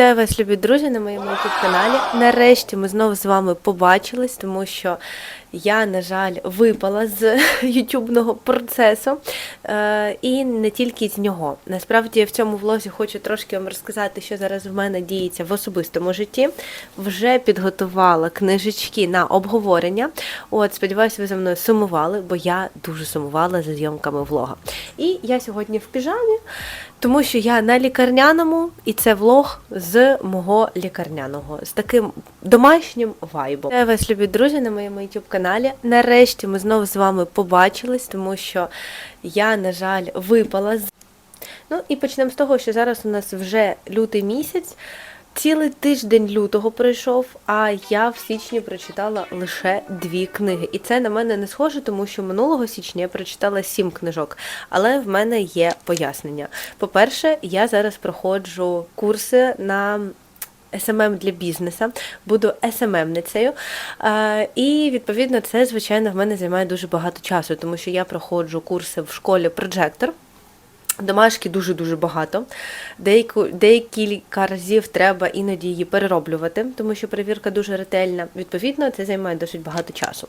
Вітаю вас, любі друзі, на моєму каналі. Нарешті ми знову з вами побачились, тому що я, на жаль, випала з ютубного процесу е, і не тільки з нього. Насправді в цьому влозі хочу трошки вам розказати, що зараз в мене діється в особистому житті. Вже підготувала книжечки на обговорення. От, сподіваюся, ви за мною сумували, бо я дуже сумувала за зйомками влога. І я сьогодні в піжамі. Тому що я на лікарняному, і це влог з мого лікарняного, з таким домашнім вайбом. Я вас, любі друзі, на моєму youtube каналі. Нарешті ми знову з вами побачились, тому що я, на жаль, випала з. Ну і почнемо з того, що зараз у нас вже лютий місяць. Цілий тиждень лютого пройшов, а я в січні прочитала лише дві книги. І це на мене не схоже, тому що минулого січня я прочитала сім книжок. Але в мене є пояснення. По-перше, я зараз проходжу курси на. СММ для бізнеса, буду СММницею. Е, І відповідно це, звичайно, в мене займає дуже багато часу, тому що я проходжу курси в школі Проджектор. Домашки дуже-дуже багато. Деяку, декілька разів треба іноді її перероблювати, тому що перевірка дуже ретельна. Відповідно, це займає досить багато часу.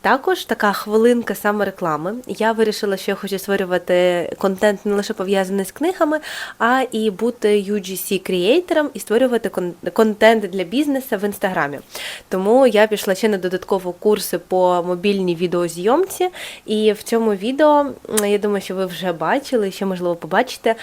Також така хвилинка саме реклами. Я вирішила, що я хочу створювати контент не лише пов'язаний з книгами, а і бути UGC-креатором і створювати кон- контент для бізнесу в інстаграмі. Тому я пішла ще на додатково курси по мобільній відеозйомці. І в цьому відео, я думаю, що ви вже бачили, ще можливо побачите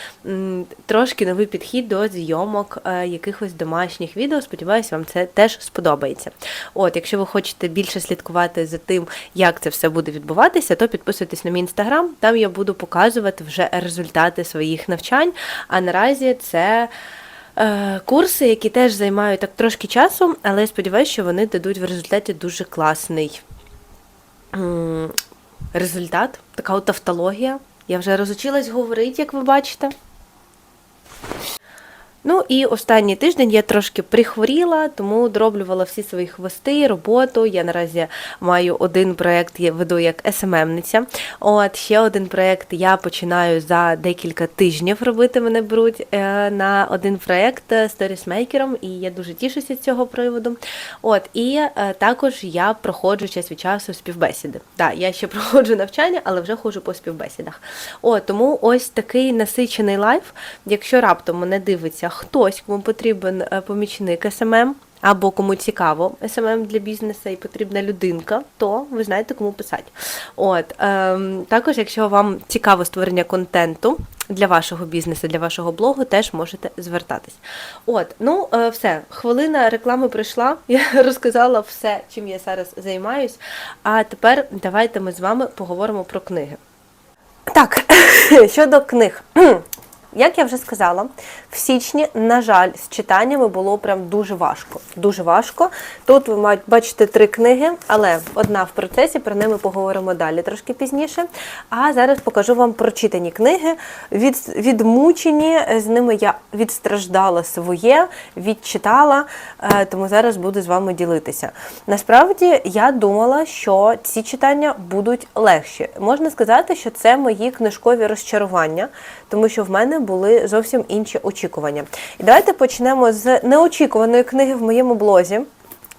трошки новий підхід до зйомок е, якихось домашніх відео. Сподіваюся, вам це теж сподобається. От, якщо ви хочете більше слідкувати за тим, як це все буде відбуватися, то підписуйтесь на мій інстаграм. Там я буду показувати вже результати своїх навчань. А наразі це. е, Курси, які теж займають так трошки часу, але я сподіваюся, що вони дадуть в результаті дуже класний результат, така от тавтологія. Я вже розучилась говорити, як ви бачите. Ну і останній тиждень я трошки прихворіла, тому дроблювала всі свої хвости, роботу. Я наразі маю один проєкт, я веду як СММниця. От ще один проєкт я починаю за декілька тижнів робити. Мене беруть е, на один проєкт е, сторісмейкером, і я дуже тішуся цього приводу. От і е, також я проходжу час від часу співбесіди. Так, я ще проходжу навчання, але вже ходжу по співбесідах. От тому ось такий насичений лайф. Якщо раптом мене дивиться хтось, кому потрібен е, помічник СММ. Або кому цікаво СММ для бізнесу і потрібна людинка, то ви знаєте, кому писати. От ем, також, якщо вам цікаво створення контенту для вашого бізнесу, для вашого блогу, теж можете звертатись. От, ну е, все, хвилина реклами пройшла. Я розказала все, чим я зараз займаюсь. А тепер давайте ми з вами поговоримо про книги. Так, щодо книг. Як я вже сказала, в січні, на жаль, з читаннями було прям дуже важко. Дуже важко. Тут ви бачите три книги, але одна в процесі, про неї ми поговоримо далі трошки пізніше. А зараз покажу вам прочитані книги. Від, відмучені, з ними я відстраждала своє, відчитала, е, тому зараз буду з вами ділитися. Насправді я думала, що ці читання будуть легші. Можна сказати, що це мої книжкові розчарування, тому що в мене були зовсім інші очікування. І давайте почнемо з неочікуваної книги в моєму блозі.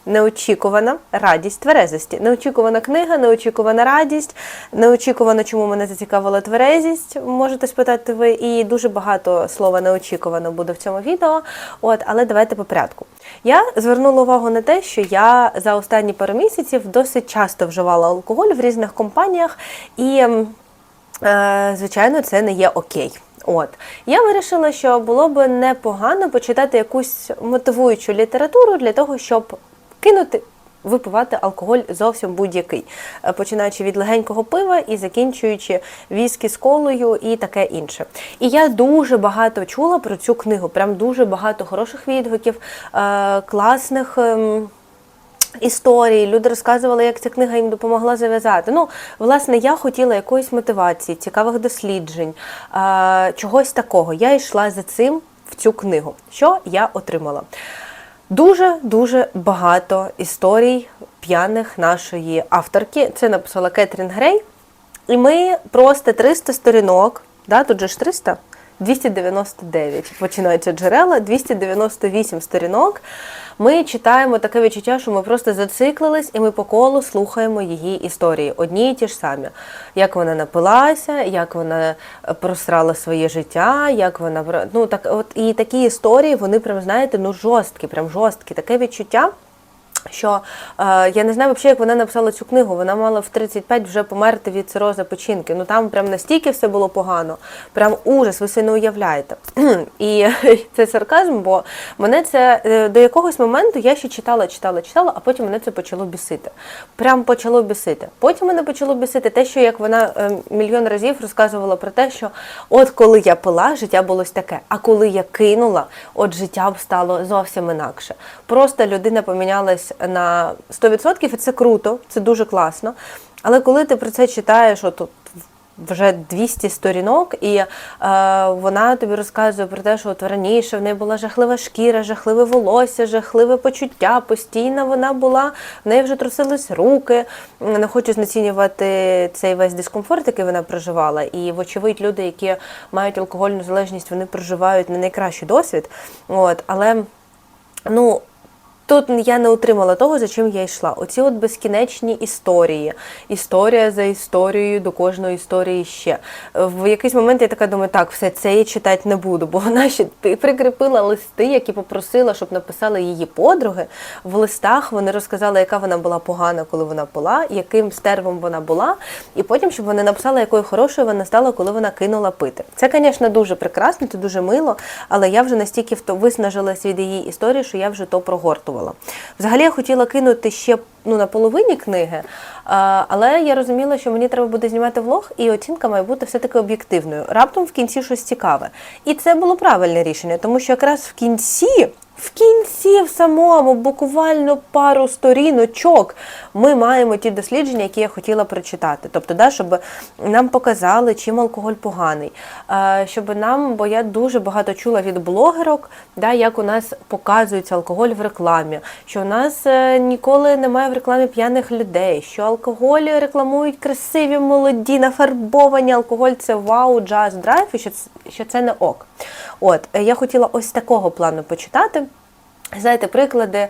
Неочікувана радість тверезості. Неочікувана книга, неочікувана радість, неочікувано, чому мене зацікавила тверезість, можете спитати ви. І дуже багато слова неочікувано буде в цьому відео. От, але давайте по порядку. Я звернула увагу на те, що я за останні пару місяців досить часто вживала алкоголь в різних компаніях, і, звичайно, це не є окей. От я вирішила, що було б непогано почитати якусь мотивуючу літературу для того, щоб кинути. Випивати алкоголь зовсім будь-який, Е, починаючи від легенького пива і закінчуючи віскі з колою і таке інше. І я дуже багато чула про цю книгу, прям дуже багато хороших відгуків, е, класних. Історії, люди розказували, як ця книга їм допомогла зав'язати. Ну, власне, я хотіла якоїсь мотивації, цікавих досліджень, чогось такого. Я йшла за цим в цю книгу. Що я отримала? Дуже-дуже багато історій п'яних нашої авторки. Це написала Кетрін Грей. І ми просто 300 сторінок, да, тут же ж 300, 299 починаються джерела, 298 сторінок. Ми читаємо таке відчуття, що ми просто зациклились і ми по колу слухаємо її історії. Одні і ті ж самі. Як вона напилася, як вона е, просрала своє життя, як вона ну так, от і такі історії, вони прям знаєте, ну жорсткі, прям жорсткі. Таке відчуття. Що е, я не знаю взагалі, як вона написала цю книгу. Вона мала в 35 вже померти від цироза печінки. Ну там прям настільки все було погано, прям ужас, ви собі не уявляєте. І це сарказм, бо мене це е, до якогось моменту я ще читала, читала, читала, а потім мене це почало бісити. Прям почало бісити. Потім мене почало бісити те, що як вона е, мільйон разів розказувала про те, що от коли я пила, життя було таке. А коли я кинула, от життя б стало зовсім інакше. Просто людина помінялась на 100%, і це круто, це дуже класно. Але коли ти про це читаєш, от вже 200 сторінок, і е, вона тобі розказує про те, що от раніше в неї була жахлива шкіра, жахливе волосся, жахливе почуття. Постійно вона була, в неї вже трусились руки. Не хочу знецінювати цей весь дискомфорт, який вона проживала. І, вочевидь, люди, які мають алкогольну залежність, вони проживають не найкращий досвід. От, але ну. Тут я не отримала того, за чим я йшла. Оці от безкінечні історії. Історія за історією, до кожної історії ще. В якийсь момент я така думаю, так, все, це я читати не буду, бо вона ще прикріпила листи, які попросила, щоб написали її подруги. В листах вони розказали, яка вона була погана, коли вона пила, яким стервом вона була, і потім, щоб вони написали, якою хорошою вона стала, коли вона кинула пити. Це, звісно, дуже прекрасно, це дуже мило, але я вже настільки виснажилась від її історії, що я вже то прогортувала. Взагалі я хотіла кинути ще ну, на половині книги, але я розуміла, що мені треба буде знімати влог, і оцінка має бути все-таки об'єктивною. Раптом в кінці щось цікаве. І це було правильне рішення, тому що якраз в кінці. В кінці, в самому, буквально пару сторіночок, ми маємо ті дослідження, які я хотіла прочитати. Тобто, да, щоб нам показали, чим алкоголь поганий. Е, Щоб нам, бо я дуже багато чула від блогерок, да, як у нас показується алкоголь в рекламі, що у нас е, ніколи немає в рекламі п'яних людей, що алкоголь рекламують красиві, молоді, нафарбовані. Алкоголь це вау, джаз, драйв, і що це, не ок. От, я хотіла ось такого плану почитати. Знаєте, приклади е,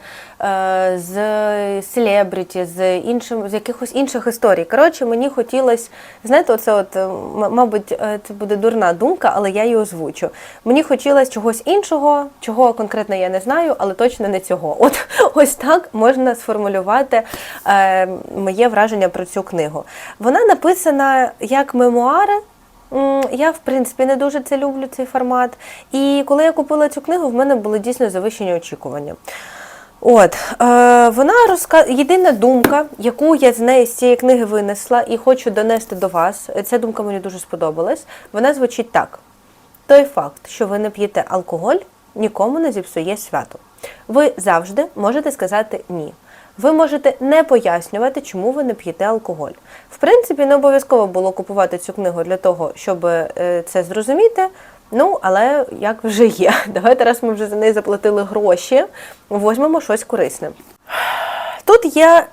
з селебриті, з іншим, з якихось інших історій. Коротше, мені хотілося, знаєте, оце от, е, мабуть, е, це буде дурна думка, але я її озвучу. Мені хотілося чогось іншого, чого конкретно я не знаю, але точно не цього. От ось так можна сформулювати е, моє враження про цю книгу. Вона написана як мемуари. Я, в принципі, не дуже це люблю, цей формат. І коли я купила цю книгу, в мене були дійсно завищені очікування. От, е, вона розка... єдина думка, яку я з неї з цієї книги винесла і хочу донести до вас. Ця думка мені дуже сподобалась. Вона звучить так: той факт, що ви не п'єте алкоголь, нікому не зіпсує свято. Ви завжди можете сказати ні. Ви можете не пояснювати, чому ви не п'єте алкоголь. В принципі, не обов'язково було купувати цю книгу для того, щоб е, це зрозуміти. Ну, але як вже є. Давайте раз ми вже за неї заплатили гроші, возьмемо щось корисне. Тут є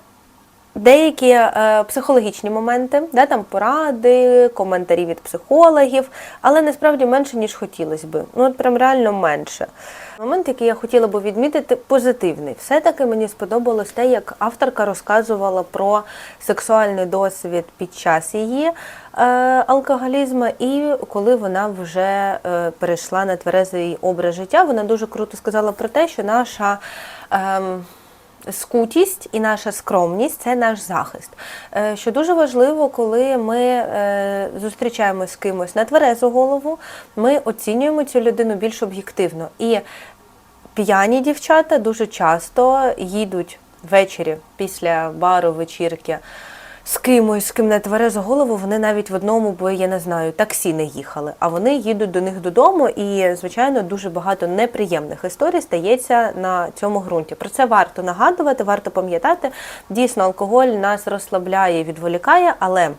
деякі е, психологічні моменти, де там поради, коментарі від психологів, але насправді менше, ніж хотілося би. Ну, от прям реально менше. Момент, який я хотіла би відмітити, позитивний. Все-таки мені сподобалось те, як авторка розказувала про сексуальний досвід під час її е, алкоголізму, і коли вона вже е, перейшла на тверезий образ життя, вона дуже круто сказала про те, що наша. ем, Скутість і наша скромність це наш захист. Е, Що дуже важливо, коли ми е, зустрічаємось з кимось на тверезу голову, ми оцінюємо цю людину більш об'єктивно. І п'яні дівчата дуже часто їдуть ввечері після бару, вечірки з кимось, з ким на тверезу голову, вони навіть в одному, бо я не знаю, таксі не їхали, а вони їдуть до них додому, і звичайно дуже багато неприємних історій стається на цьому ґрунті. Про це варто нагадувати, варто пам'ятати. Дійсно, алкоголь нас розслабляє, відволікає, але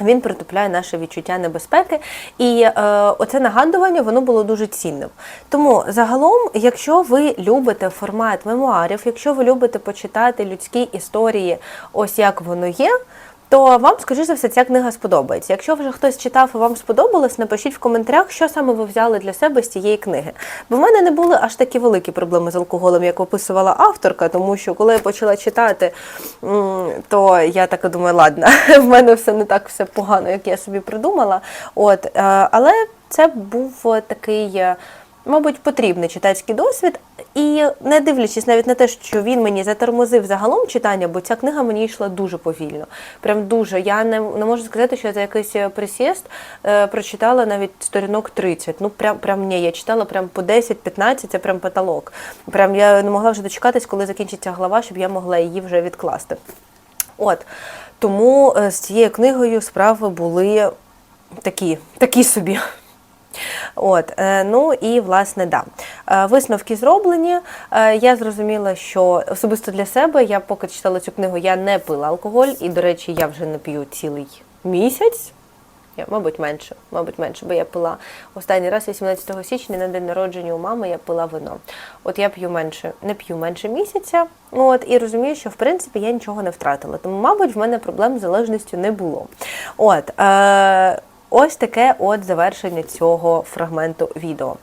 він притупляє наше відчуття небезпеки, і е, оце нагадування воно було дуже цінним. Тому загалом, якщо ви любите формат мемуарів, якщо ви любите почитати людські історії, ось як воно є. То вам, скоріш за все, ця книга сподобається. Якщо вже хтось читав і вам сподобалось, напишіть в коментарях, що саме ви взяли для себе з цієї книги. Бо в мене не були аж такі великі проблеми з алкоголем, як описувала авторка, тому що коли я почала читати, то я так думаю, ладно, в мене все не так все погано, як я собі придумала. От, е, але це був е, такий. Мабуть, потрібний читацький досвід, і не дивлячись навіть на те, що він мені затормозив загалом читання, бо ця книга мені йшла дуже повільно. Прям дуже. Я не, не можу сказати, що я за якийсь е, присіст е, прочитала навіть сторінок 30. Ну, прям, прям ні, я читала прям по 10-15, це прям потолок. Прям я не могла вже дочекатись, коли закінчиться глава, щоб я могла її вже відкласти. От. Тому е, з цією книгою справи були такі, такі собі. От, е, ну і власне, да. Е, Висновки зроблені. Е, Я зрозуміла, що особисто для себе я поки читала цю книгу, я не пила алкоголь, і, до речі, я вже не п'ю цілий місяць. Я, мабуть, менше, мабуть, менше, бо я пила останній раз 18 січня на день народження у мами я пила вино. От я п'ю менше, не п'ю менше місяця. От і розумію, що в принципі я нічого не втратила. Тому, мабуть, в мене проблем з залежністю не було. От е, ось таке от завершення цього фрагменту відео.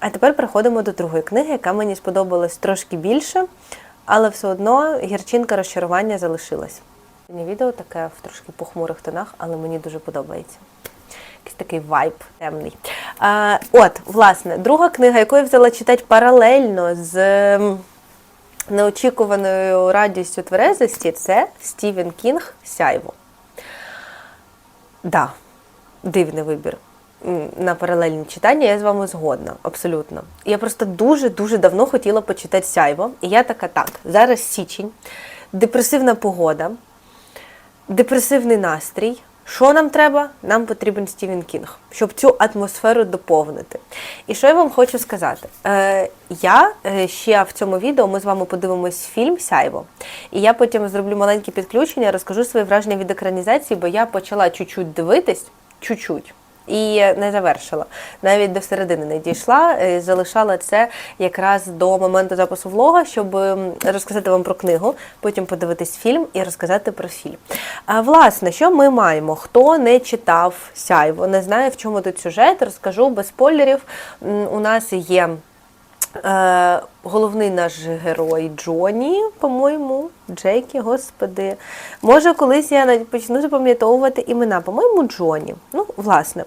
А тепер переходимо до другої книги, яка мені сподобалась трошки більше, але все одно гірчинка розчарування залишилась. Відео таке в трошки похмурих тонах, але мені дуже подобається. Якийсь такий вайб темний. А, от, власне, друга книга, яку я взяла читати паралельно з неочікуваною радістю тверезості, це Стівен Кінг Сяйво. Да, дивний вибір. На паралельні читання я з вами згодна, абсолютно. Я просто дуже-дуже давно хотіла почитати сяйво. І я така, так, зараз січень, депресивна погода, депресивний настрій. Що нам треба? Нам потрібен Стівен Кінг, щоб цю атмосферу доповнити. І що я вам хочу сказати? Е, я е, ще в цьому відео ми з вами подивимось фільм Сяйво. І я потім зроблю маленьке підключення, розкажу свої враження від екранізації, бо я почала чуть-чуть дивитись, чуть-чуть. І не завершила. Навіть до середини не дійшла, е, залишала це якраз до моменту запису влога, щоб розказати вам про книгу, потім подивитись фільм і розказати про фільм. А власне, що ми маємо? Хто не читав сяйво, не знає, в чому тут сюжет, розкажу без спойлерів. У нас є Е, головний наш герой Джоні, по-моєму, Джекі, господи. Може, колись я навіть почну запам'ятовувати імена. По-моєму, Джоні. Ну, власне.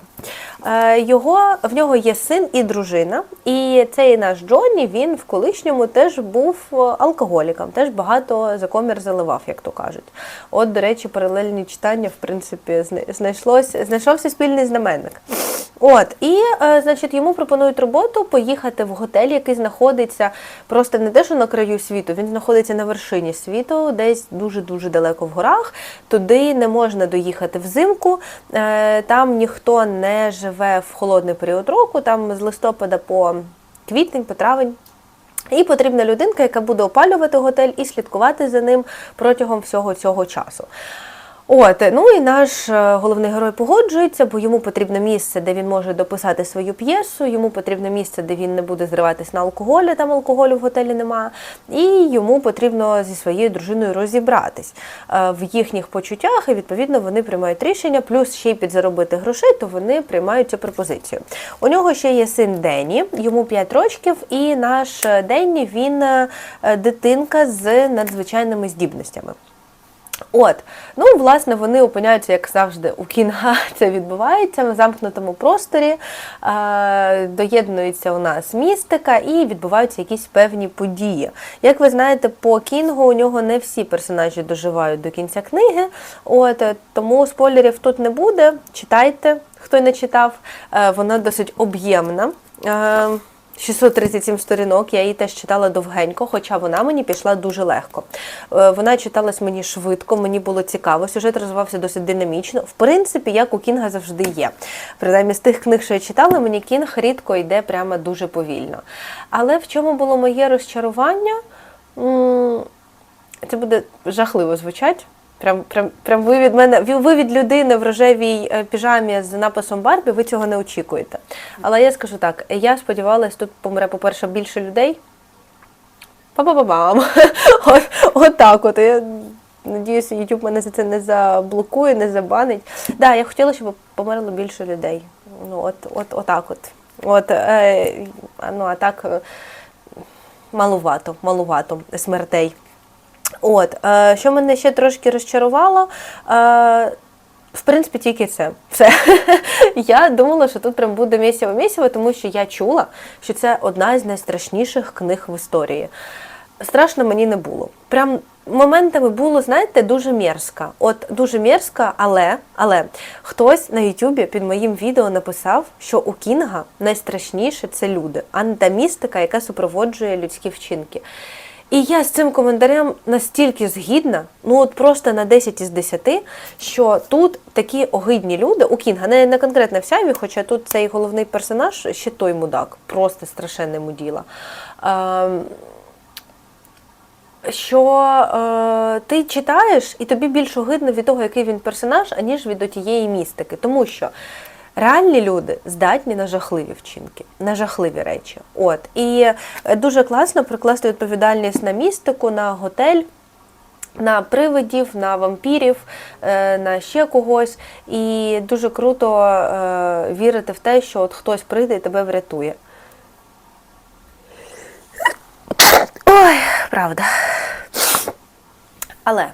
Е, його, в нього є син і дружина. І цей наш Джоні, він в колишньому теж був алкоголіком, теж багато за комір заливав, як то кажуть. От, до речі, паралельні читання, в принципі, зна- знайшлось, знайшовся спільний знаменник. От, і, е, значить, йому пропонують роботу поїхати в готель, який знаходиться просто не те, що на краю світу, він знаходиться на вершині світу, десь дуже-дуже далеко в горах. Туди не можна доїхати взимку. Е, Там ніхто не живе в холодний період року, там з листопада по квітень, по травень. І потрібна людинка, яка буде опалювати готель і слідкувати за ним протягом всього цього часу. От, ну і наш е, головний герой погоджується, бо йому потрібне місце, де він може дописати свою п'єсу, йому потрібне місце, де він не буде зриватись на алкоголі, там алкоголю в готелі немає. І йому потрібно зі своєю дружиною розібратись е, в їхніх почуттях, і відповідно вони приймають рішення, плюс ще й підзаробити грошей, то вони приймають цю пропозицію. У нього ще є син Денні, йому 5 років, і наш е, Денні він дитинка з надзвичайними здібностями. От, ну власне, вони опиняються, як завжди, у кінга це відбувається в замкнутому просторі. Е, доєднується у нас містика і відбуваються якісь певні події. Як ви знаєте, по кінгу у нього не всі персонажі доживають до кінця книги. От е, тому спойлерів тут не буде. Читайте, хто не читав. Е, вона досить об'ємна. Е, 637 сторінок, я її теж читала довгенько, хоча вона мені пішла дуже легко. Е, Вона читалась мені швидко, мені було цікаво, сюжет розвивався досить динамічно. В принципі, як у Кінга завжди є. Принаймні, з тих книг, що я читала, мені Кінг рідко йде прямо дуже повільно. Але в чому було моє розчарування? Це буде жахливо звучать. Прям, прям, прям ви від мене, ви від людини в рожевій е, піжамі з написом Барбі, ви цього не очікуєте. Але я скажу так: я сподівалась, тут помре, по-перше, більше людей. Па-ба-ба-бам. От, от так от. Я Надіюся, YouTube мене за це не заблокує, не забанить. Да, я хотіла, щоб померло більше людей. Ну, от, от, отак от. От, е, ну, а так е, малувато, малувато смертей. От, е, що мене ще трошки розчарувало, е, в принципі, тільки це. Все. я думала, що тут прям буде місіво місіво, тому що я чула, що це одна з найстрашніших книг в історії. Страшно мені не було. Прям моментами було, знаєте, дуже мерзко. От дуже мерзко, але, але хтось на Ютубі під моїм відео написав, що у Кінга найстрашніше це люди, а не та містика, яка супроводжує людські вчинки. І я з цим коментарем настільки згідна, ну от просто на 10 із 10, що тут такі огидні люди у Кінга, не, не конкретно в Сяві, хоча тут цей головний персонаж ще той мудак, просто страшенне муділа. Ем, що е, ти читаєш, і тобі більш огидно від того, який він персонаж, аніж від тієї містики. Тому що реальні люди здатні на жахливі вчинки, на жахливі речі. От. І е, дуже класно прикласти відповідальність на містику, на готель. На привидів, на вампірів, е, на ще когось, і дуже круто е, вірити в те, що от хтось прийде і тебе врятує. Ой, правда. Але.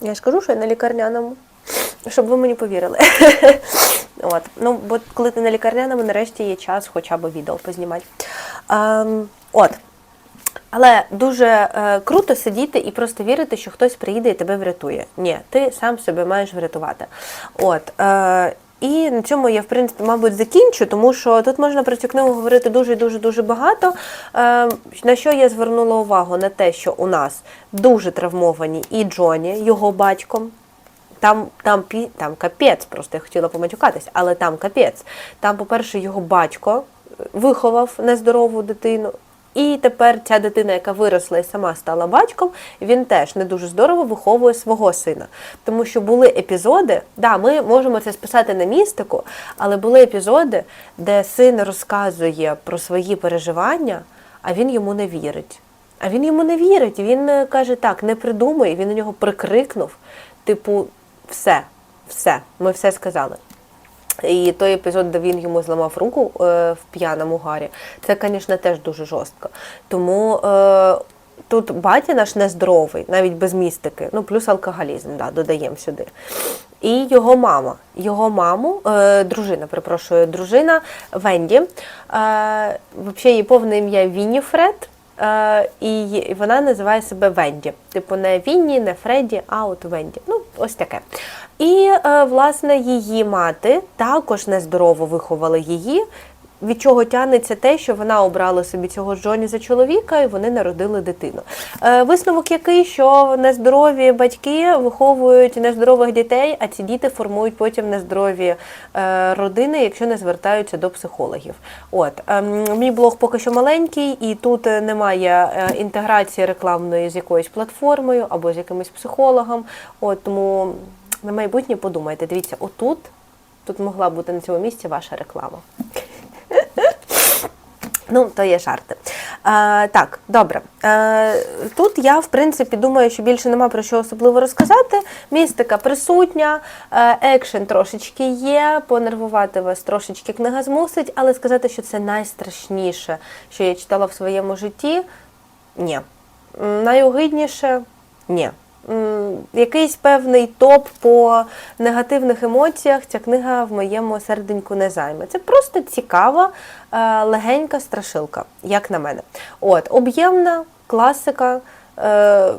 Я ж кажу, що я на лікарняному, щоб ви мені повірили. От. Ну, бо коли ти на лікарняному, нарешті є час хоча б відео познімати. Ем, от. Але дуже е, круто сидіти і просто вірити, що хтось приїде і тебе врятує. Ні, ти сам себе маєш врятувати. От. Е, і на цьому я, в принципі, мабуть, закінчу, тому що тут можна про цю книгу говорити дуже дуже дуже багато. Е, на що я звернула увагу? На те, що у нас дуже травмовані і Джоні, його батьком. Там, там, там капець, просто я хотіла поматюкатись, але там капець. Там, по-перше, його батько е, виховав нездорову дитину. І тепер ця дитина, яка виросла і сама стала батьком, він теж не дуже здорово виховує свого сина. Тому що були епізоди, да, ми можемо це списати на містику, але були епізоди, де син розказує про свої переживання, а він йому не вірить. А він йому не вірить. Він е, каже, так, не придумай, він на нього прикрикнув, типу, все, все, ми все сказали. І той епізод, де він йому зламав руку е, в п'яному гарі, це, звісно, теж дуже жорстко. Тому е, тут батя наш нездоровий, навіть без містики, ну плюс алкоголізм, да, додаємо сюди. І його мама, його маму, е, дружина, перепрошую, дружина Венді. Е, взагалі її повне ім'я Вініфред. Е, і вона називає себе Венді. Типу не Вінні, не Фредді, а от Венді. Ну, ось таке. І, е, власне, її мати також нездорово виховала її. Від чого тягнеться те, що вона обрала собі цього Джоні за чоловіка, і вони народили дитину. Е, висновок який, що нездорові батьки виховують нездорових дітей, а ці діти формують потім нездорові е, родини, якщо не звертаються до психологів. От ем, мій блог поки що маленький, і тут е, немає е, інтеграції рекламної з якоюсь платформою або з якимось психологом. От тому на майбутнє подумайте. Дивіться, отут тут могла бути на цьому місці ваша реклама. Ну, то є жарти. Е, так, добре. Е, тут я, в принципі, думаю, що більше нема про що особливо розказати. Містика присутня, екшен трошечки є, понервувати вас трошечки книга змусить, але сказати, що це найстрашніше, що я читала в своєму житті, ні. Найогидніше ні. Якийсь певний топ по негативних емоціях ця книга в моєму серденьку не займе. Це просто цікава, е, легенька страшилка, як на мене. От, об'ємна класика. Е,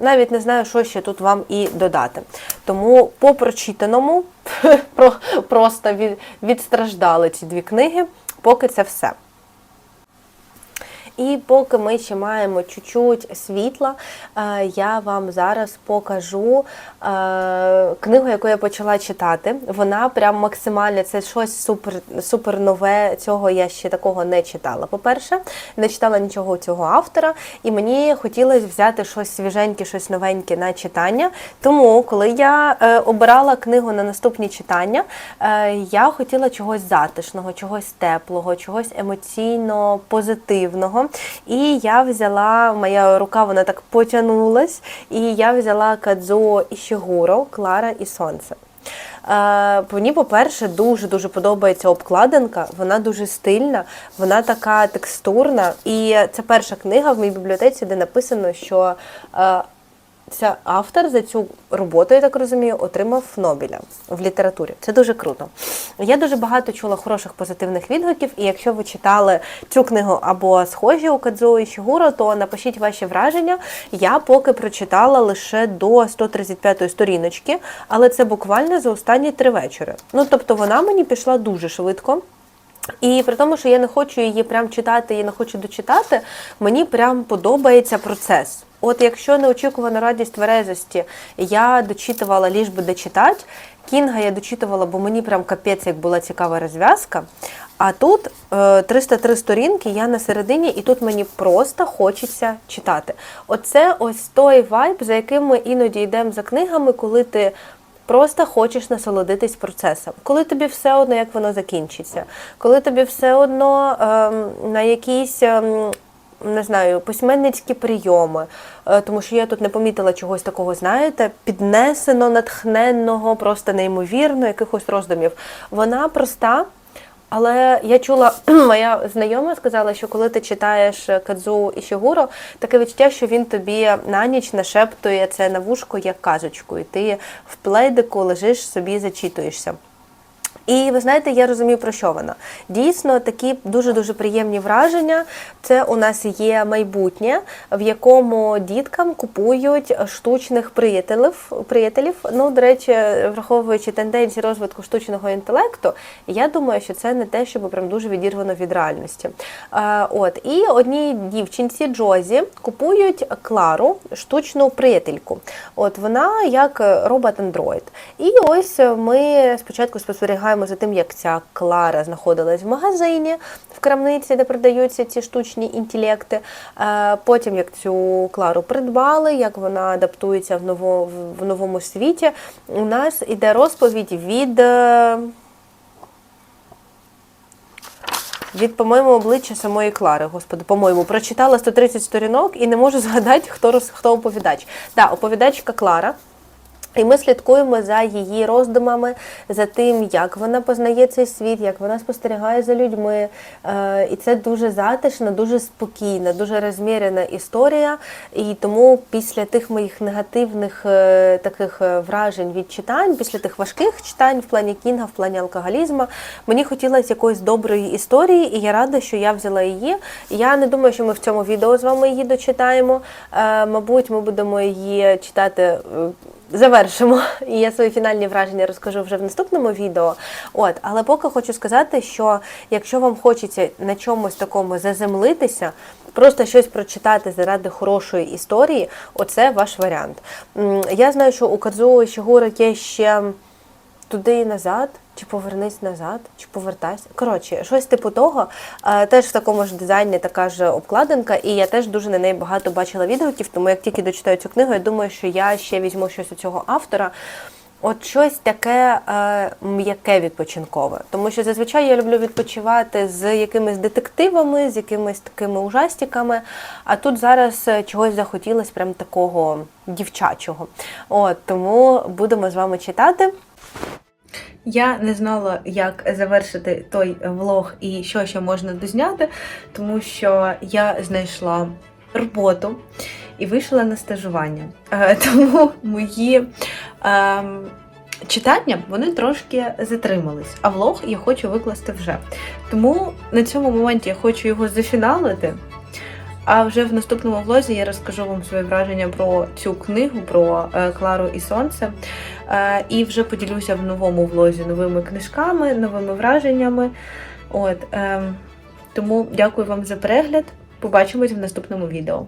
навіть не знаю, що ще тут вам і додати. Тому по прочитаному просто від, відстраждали ці дві книги, поки це все. І поки ми ще маємо чуть-чуть світла, е, я вам зараз покажу е, книгу, яку я почала читати. Вона прям максимально це щось супер, супер нове. Цього я ще такого не читала. По-перше, не читала нічого цього автора, і мені хотілося взяти щось свіженьке, щось новеньке на читання. Тому, коли я е, обирала книгу на наступні читання, я хотіла чогось затишного, чогось теплого, чогось емоційно позитивного. І я взяла, моя рука вона так потягнулась, і я взяла кадзо Ішігуро, Клара і Сонце. Е, Мені, по-перше, дуже-дуже подобається обкладинка, вона дуже стильна, вона така текстурна. І це перша книга в моїй бібліотеці, де написано, що е, ця автор за цю роботу, я так розумію, отримав Нобеля в літературі. Це дуже круто. Я дуже багато чула хороших позитивних відгуків, і якщо ви читали цю книгу або схожі у Кадзуо і Шігуро, то напишіть ваші враження. Я поки прочитала лише до 135-ї сторіночки, але це буквально за останні три вечори. Ну тобто вона мені пішла дуже швидко. І при тому, що я не хочу її прям читати, я не хочу дочитати, мені прям подобається процес. От якщо неочікувана радість тверезості я дочитувала ліж би дочитати, Кінга я дочитувала, бо мені прям капець, як була цікава розв'язка. А тут е, 303 сторінки, я на середині, і тут мені просто хочеться читати. Оце ось той вайб, за яким ми іноді йдемо за книгами, коли ти Просто хочеш насолодитись процесом, коли тобі все одно, як воно закінчиться, коли тобі все одно ем, на якісь. Ем, не знаю, письменницькі прийоми, е, тому що я тут не помітила чогось такого, знаєте, піднесено, натхненного, просто неймовірно, якихось роздумів. Вона проста, але я чула, моя знайома сказала, що коли ти читаєш Кадзу Ішігуро, таке відчуття, що він тобі на ніч нашептує це на вушко як казочку, і ти в плейдику лежиш собі, зачитуєшся. І ви знаєте, я розумію, про що вона. Дійсно, такі дуже-дуже приємні враження. Це у нас є майбутнє, в якому діткам купують штучних приятелів. приятелів. Ну, до речі, враховуючи тенденції розвитку штучного інтелекту, я думаю, що це не те, щоб прям дуже відірвано від реальності. Е, От, і одній дівчинці Джозі купують Клару, штучну приятельку. От вона як робот-андроїд. І ось ми спочатку спостерігаємо за тим, як ця Клара знаходилась в магазині, в крамниці, де продаються ці штучні інтелекти. Е, Потім як цю Клару придбали, як вона адаптується в, ново, в новому світі. У нас іде розповідь від. е, Від, по-моєму, обличчя самої Клари, господи, по-моєму, прочитала 130 сторінок і не можу згадати, хто хто оповідач. Да, оповідачка Клара. І ми слідкуємо за її роздумами, за тим, як вона познає цей світ, як вона спостерігає за людьми. Е, І це дуже затишна, дуже спокійна, дуже розмірена історія. І тому після тих моїх негативних е, таких е, вражень від читань, після тих важких читань в плані кінга, в плані алкоголізму, мені хотілося якоїсь доброї історії, і я рада, що я взяла її. Я не думаю, що ми в цьому відео з вами її дочитаємо. Мабуть, ми будемо її читати. Завершимо, і я свої фінальні враження розкажу вже в наступному відео. От, але поки хочу сказати, що якщо вам хочеться на чомусь такому заземлитися, просто щось прочитати заради хорошої історії, оце ваш варіант. Я знаю, що у Кадзуо Шігура є ще туди і назад, чи повернись назад, чи повертайся. Коротше, щось типу того. Е, Теж в такому ж дизайні така ж обкладинка, і я теж дуже на неї багато бачила відгуків, тому як тільки дочитаю цю книгу, я думаю, що я ще візьму щось у цього автора. От щось таке е, м'яке відпочинкове. Тому що зазвичай я люблю відпочивати з якимись детективами, з якимись такими ужастиками. А тут зараз е, чогось захотілося прям такого дівчачого. От тому будемо з вами читати. Я не знала, як завершити той влог і що ще можна дозняти, тому що я знайшла роботу і вийшла на стажування. Е, Тому мої ем, читання вони трошки затримались, а влог я хочу викласти вже. Тому на цьому моменті я хочу його зафіналити. А вже в наступному влозі я розкажу вам свої враження про цю книгу, про е, Клару і Сонце. Е, і вже поділюся в новому влозі новими книжками, новими враженнями. От, е, тому дякую вам за перегляд. Побачимось в наступному відео.